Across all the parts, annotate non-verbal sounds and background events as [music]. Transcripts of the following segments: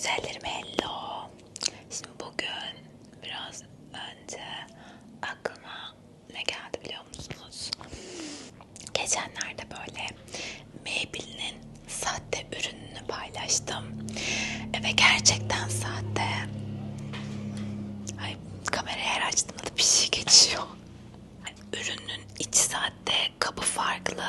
Güzellerim hello. Şimdi bugün biraz önce aklıma ne geldi biliyor musunuz? Geçenlerde böyle Maybelline'in sahte ürününü paylaştım. Ve gerçekten sahte. Ay kamerayı her açtığımda da bir şey geçiyor. Ürünün iç saatte kabı farklı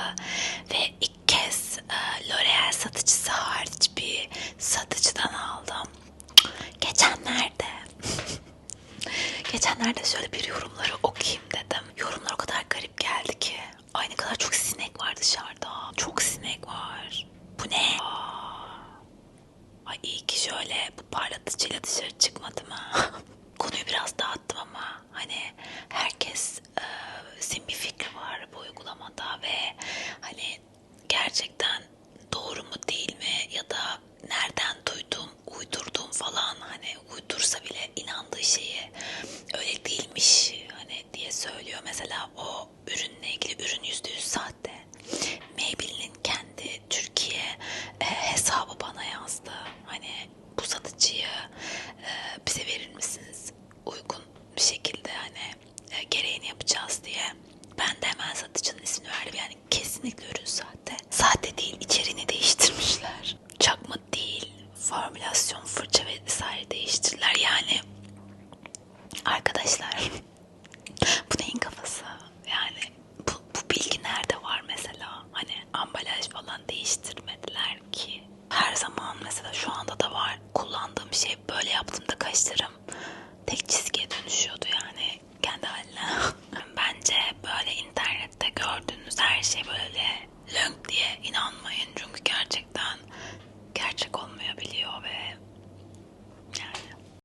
Geçenlerde şöyle bir yorumları okuyayım dedim. Yorumlar o kadar garip geldi ki. Ay ne kadar çok sinek var dışarıda. Çok sinek var. Bu ne? Ay iyi ki şöyle bu parlatıcıyla dışarı çıkmadım ha. [laughs] Konuyu biraz dağıttım ama hani herkes e, bir fikri var bu uygulamada ve hani gerçekten inandığı şeyi öyle değilmiş hani diye söylüyor. Mesela o ürünle ilgili ürün yüzde yüz sahte. Maybelline'in kendi Türkiye e, hesabı bana yazdı. Hani bu satıcıyı e, bize verir misiniz? Uygun bir şekilde hani e, gereğini yapacağız diye. Ben de hemen satıcının ismini verdim. Yani kesinlikle ürün arkadaşlar bu neyin kafası? Yani bu, bu bilgi nerede var mesela? Hani ambalaj falan değiştirmediler ki. Her zaman mesela şu anda da var. Kullandığım şey böyle yaptığımda kaşlarım tek çizgiye dönüşüyordu yani kendi haline. [laughs] Bence böyle internette gördüğünüz her şey böyle lönk diye inanmayın. Çünkü